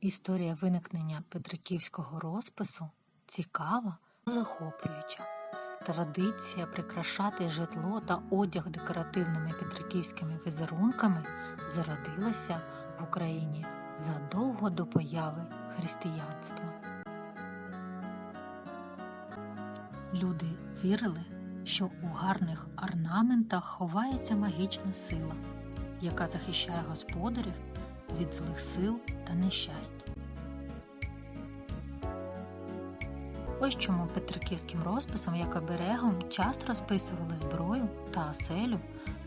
Історія виникнення петриківського розпису цікава, захоплююча. Традиція прикрашати житло та одяг декоративними петриківськими візерунками зародилася в Україні задовго до появи християнства. Люди вірили, що у гарних орнаментах ховається магічна сила, яка захищає господарів від злих сил та нещастя. Ось чому петриківським розписом, як оберегом, часто розписували зброю та оселю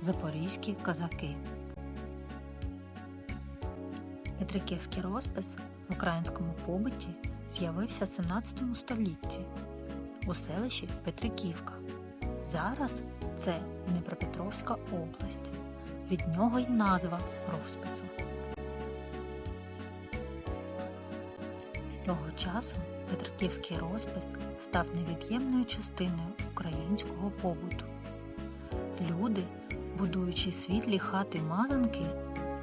запорізькі козаки. Петриківський розпис в українському побуті з'явився в 17 столітті у селищі Петриківка. Зараз це Дніпропетровська область. Від нього й назва розпису. Того часу Петриківський розпис став невід'ємною частиною українського побуту. Люди, будуючи світлі хати мазанки,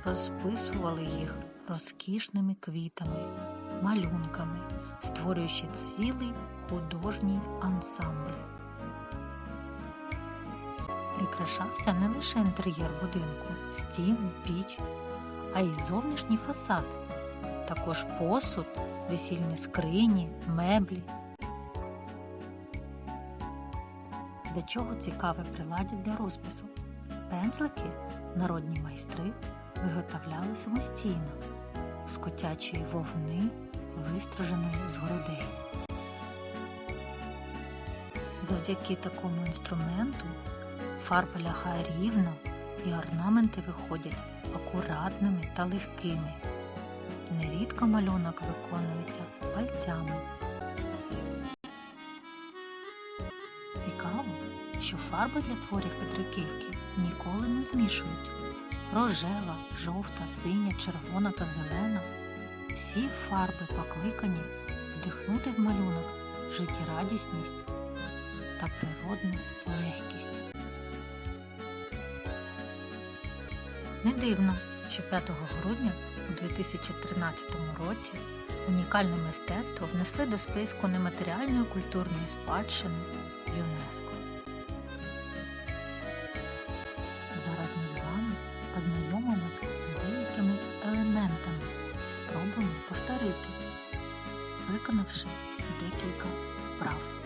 розписували їх розкішними квітами, малюнками, створюючи цілий художній ансамбль. Прикрашався не лише інтер'єр будинку, стіни, піч, а й зовнішній фасад, також посуд, весільні скрині, меблі. До чого цікаве приладдя для розпису? Пензлики народні майстри виготовляли самостійно з котячої вовни, вистриженої з грудей. Завдяки такому інструменту фарба лягає рівно і орнаменти виходять акуратними та легкими. Нерідко малюнок виконується пальцями. Цікаво, що фарби для творів Петриківки ніколи не змішують. Рожева, жовта, синя, червона та зелена. Всі фарби покликані вдихнути в малюнок життєрадісність та природну легкість. Не дивно, що 5 грудня у 2013 році унікальне мистецтво внесли до списку нематеріальної культурної спадщини ЮНЕСКО. Зараз ми з вами познайомимось з деякими елементами і спробуємо повторити, виконавши декілька вправ.